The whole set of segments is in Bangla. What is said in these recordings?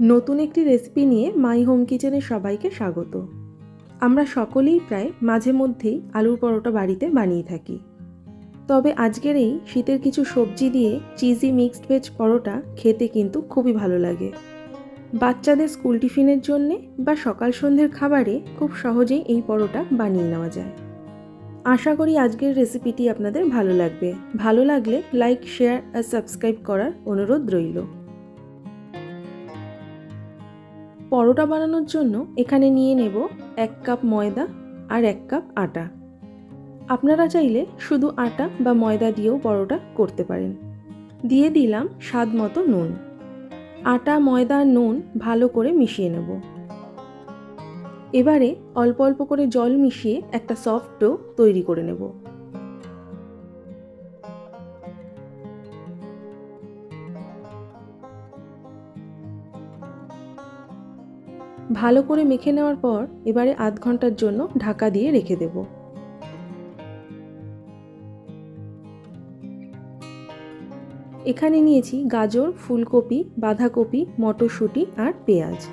নতুন একটি রেসিপি নিয়ে মাই হোম কিচেনে সবাইকে স্বাগত। আমরা সকলেই প্রায় মাঝে মধ্যেই আলুর পরোটা বাড়িতে বানিয়ে থাকি। তবে আজকের এই শীতের কিছু সবজি দিয়ে চিজি মিক্সড ভেজ পরোটা খেতে কিন্তু খুবই ভালো লাগে। বাচ্চাদের স্কুল টিফিনের জন্যে বা সকাল সন্ধ্যের খাবারে খুব সহজেই এই পরোটা বানিয়ে নেওয়া যায়। আশা করি আজকের রেসিপিটি আপনাদের ভালো লাগবে। ভালো লাগলে লাইক শেয়ার আর সাবস্ক্রাইব করার অনুরোধ রইল। পরোটা বানানোর জন্য এখানে নিয়ে নেব এক কাপ ময়দা আর এক কাপ আটা। আপনারা চাইলে শুধু আটা বা ময়দা দিয়েও পরোটা করতে পারেন। দিয়ে দিলাম স্বাদ মতো নুন। আটা, ময়দা নুন ভালো করে মিশিয়ে নেব। এবারে অল্প অল্প করে জল মিশিয়ে একটা সফট ডো তৈরি করে নেব। ভালো করে মেখে নেওয়ার পর এবারে আধ ঘণ্টার জন্য ঢাকা দিয়ে রেখে দেব। এখানে নিয়েছি গাজর, ফুলকপি, বাঁধাকপি, মটরশুঁটি আর পেঁয়াজ।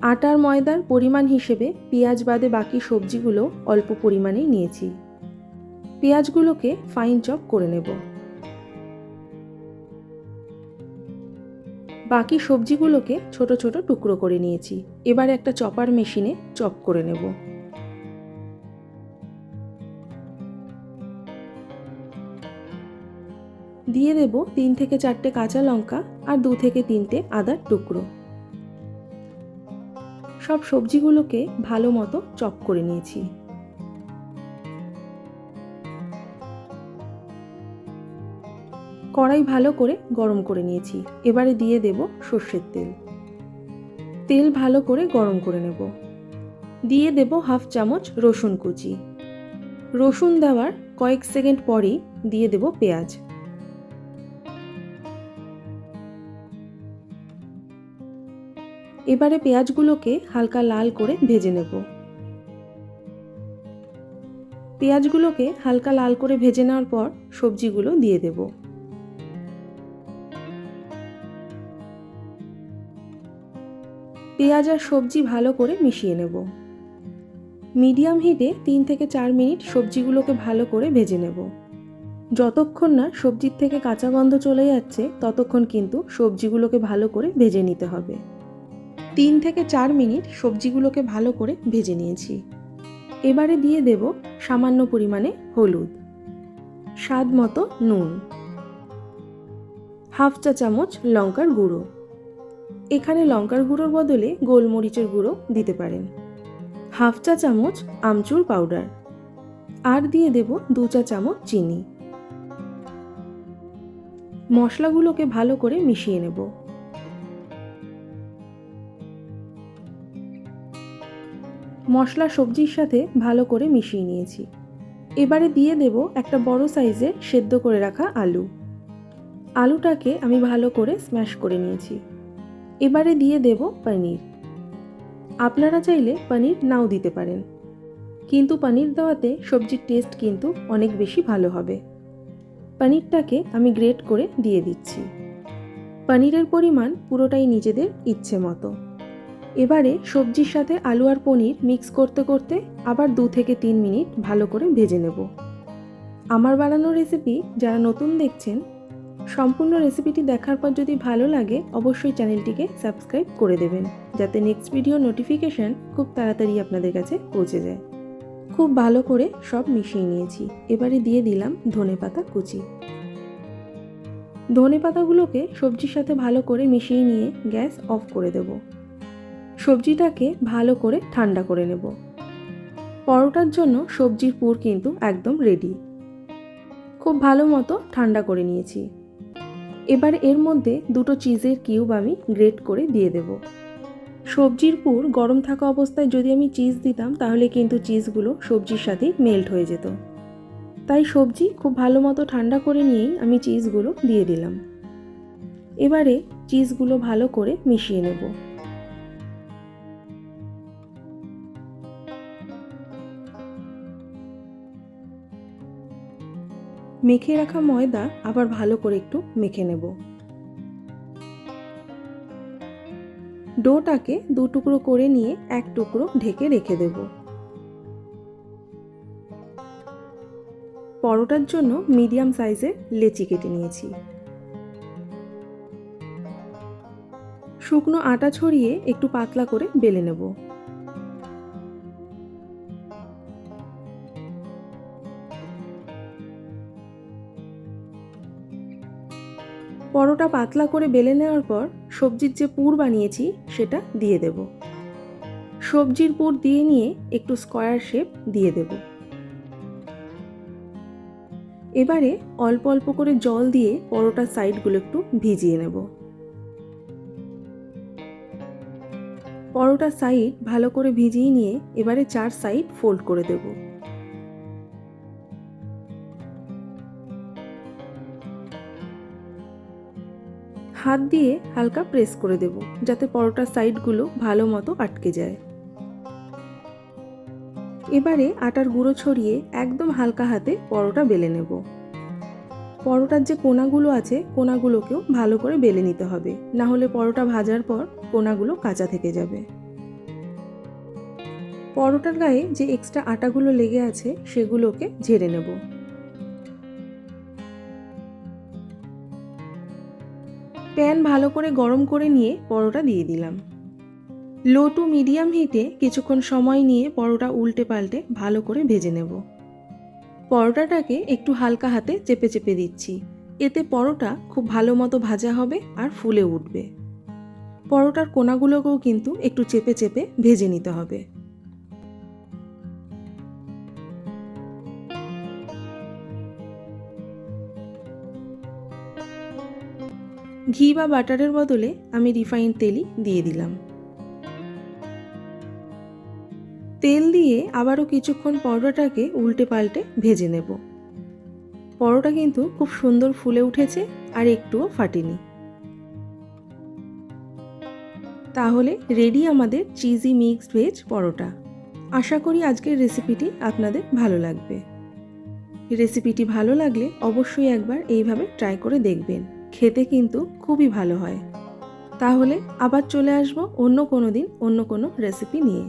আটার ময়দার পরিমাণ হিসেবে পেঁয়াজ বাদে বাকি সবজিগুলো অল্প পরিমাণেই নিয়েছি। পেঁয়াজগুলোকে ফাইন চপ করে নেব। বাকি সবজিগুলোকে ছোট ছোট টুকরো করে নিয়েছি। এবার একটা চপার মেশিনে চপ করে নেব। দিয়ে দেব তিন থেকে চারটে কাঁচা লঙ্কা আর দু থেকে তিনটে আদার টুকরো। সব সবজিগুলোকে ভালো মতো চপ করে নিয়েছি। কড়াই ভালো করে গরম করে নিয়েছি। এবারে দিয়ে দেব সর্ষের তেল। তেল ভালো করে গরম করে নেব। দিয়ে দেব হাফ চামচ রসুন কুচি। রসুন দেওয়ার কয়েক সেকেন্ড পরেই দিয়ে দেব পেঁয়াজ। এবারে পেঁয়াজগুলোকে হালকা লাল করে ভেজে নেব। পেঁয়াজগুলোকে হালকা লাল করে ভেজে নেওয়ার পর সবজিগুলো দিয়ে দেব। পেঁয়াজ আর সবজি ভালো করে মিশিয়ে নেব। মিডিয়াম হিটে তিন থেকে চার মিনিট সবজিগুলোকে ভালো করে ভেজে নেব। যতক্ষণ না সবজির থেকে কাঁচা গন্ধ চলে যাচ্ছে, ততক্ষণ কিন্তু সবজিগুলোকে ভালো করে ভেজে নিতে হবে। তিন থেকে চার মিনিট সবজিগুলোকে ভালো করে ভেজে নিয়েছি। এবারে দিয়ে দেব সামান্য পরিমাণে হলুদ। স্বাদ মতো নুন। হাফ চা চামচ লঙ্কার গুঁড়ো। এখানে লঙ্কার গুঁড়োর বদলে গোলমরিচের গুঁড়ো দিতে পারেন। হাফ চা চামচ আমচুর পাউডার। আর দিয়ে দেব দু চা চামচ চিনি। মশলাগুলোকে ভালো করে মিশিয়ে নেব। মশলা সবজির সাথে ভালো করে মিশিয়ে নিয়েছি। এবারে দিয়ে দেব একটা বড় সাইজের সেদ্ধ করে রাখা আলু। আলুটাকে আমি ভালো করে স্ম্যাশ করে নিয়েছি। এবারে দিয়ে দেব পনির। আপনারা চাইলে পনির নাও দিতে পারেন। কিন্তু পনির দেওয়াতে সবজির টেস্ট কিন্তু অনেক বেশি ভালো হবে। পনিরটাকে আমি গ্রেট করে দিয়ে দিচ্ছি। পনিরের পরিমাণ পুরোটাই নিজেদের ইচ্ছে মতো। এবারে সবজির সাথে আলু আর পনির মিক্স করতে করতে আবার দু থেকে তিন মিনিট ভালো করে ভেজে নেব। আমার বানানো রেসিপি যারা নতুন দেখছেন সম্পূর্ণ রেসিপিটি দেখার পর যদি ভালো লাগে, অবশ্যই চ্যানেলটিকে সাবস্ক্রাইব করে দেবেন, যাতে নেক্সট ভিডিও নোটিফিকেশান খুব তাড়াতাড়ি আপনাদের কাছে পৌঁছে যায়। খুব ভালো করে সব মিশিয়ে নিয়েছি, এবারে দিয়ে দিলাম ধনে পাতা কুচি। ধনে পাতাগুলোকে সবজির সাথে ভালো করে মিশিয়ে নিয়ে গ্যাস অফ করে দেব। সবজিটাকে ভালো করে ঠান্ডা করে নেব। পরোটার জন্য সবজির পুর কিন্তু একদম রেডি খুব ভালো মতো ঠান্ডা করে নিয়েছি। এবার এর মধ্যে দুটো চিজের কিউব আমি গ্রেট করে দিয়ে দেব। সবজির পুর গরম থাকা অবস্থায় যদি আমি চিজ দিতাম, তাহলে কিন্তু চিজগুলো সবজির সাথেই মেল্ট হয়ে যেত। তাই সবজি খুব ভালো মতো ঠান্ডা করে নিয়েই আমি চিজগুলো দিয়ে দিলাম। এবারে চিজগুলো ভালো করে মিশিয়ে নেব। মেখে রাখা ময়দা আবার ভালো করে একটু মেখে নেব। ডোটাকে দু টুকরো করে নিয়ে এক টুকরো ঢেকে রেখে দেব। পরোটার জন্য মিডিয়াম সাইজের লেচি কেটে নিয়েছি। শুকনো আটা ছড়িয়ে একটু পাতলা করে বেলে নেব। পরোটা পাতলা করে বেলে নেওয়ার পর সবজির যে পুর বানিয়েছি, সেটা দিয়ে দেব। সবজির পুর দিয়ে নিয়ে একটু স্কোয়ার শেপ দিয়ে দেব। এবারে অল্প অল্প করে জল দিয়ে পরোটার সাইডগুলো একটু ভিজিয়ে নেব। পরোটার সাইড ভালো করে ভিজিয়ে নিয়ে এবারে চার সাইড ফোল্ড করে দেবো। হাত দিয়ে হালকা প্রেস করে দেব, যাতে পরোটার সাইডগুলো ভালো মতো আটকে যায়। এবারে আটার গুঁড়ো ছড়িয়ে একদম হালকা হাতে পরোটা বেলে নেব। পরোটার যে কোনাগুলো আছে, কোনাগুলোকেও ভালো করে বেলে নিতে হবে। না হলে পরোটা ভাজার পর কোনাগুলো কাঁচা থেকে যাবে। পরোটার গায়ে যে এক্সট্রা আটাগুলো লেগে আছে, সেগুলোকে ঝেড়ে নেব। প্যান ভালো করে গরম করে নিয়ে পরোটা দিয়ে দিলাম। লো টু মিডিয়াম হিটে কিছুক্ষণ সময় নিয়ে পরোটা উল্টে পাল্টে ভালো করে ভেজে নেব। পরোটাটাকে একটু হালকা হাতে চেপে চেপে দিচ্ছি। এতে পরোটা খুব ভালো মতো ভাজা হবে আর ফুলে উঠবে। পরোটার কোনাগুলোকেও কিন্তু একটু চেপে চেপে ভেজে নিতে হবে। ঘি বা বাটারের বদলে আমি রিফাইন্ড তেলই দিয়ে দিলাম। তেল দিয়ে আবারও কিছুক্ষণ পরোটাটাকে উল্টে পাল্টে ভেজে নেব। পরোটা কিন্তু খুব সুন্দর ফুলে উঠেছে আর একটুও ফাটেনি। তাহলে রেডি আমাদের চিজি মিক্সড ভেজ পরোটা। আশা করি আজকের রেসিপিটি আপনাদের ভালো লাগবে। রেসিপিটি ভালো লাগলে অবশ্যই একবার এইভাবে ট্রাই করে দেখবেন। খেতে কিন্তু খুবই ভালো হয়। তাহলে আবার চলে আসব অন্য কোনো দিন অন্য কোনো রেসিপি নিয়ে।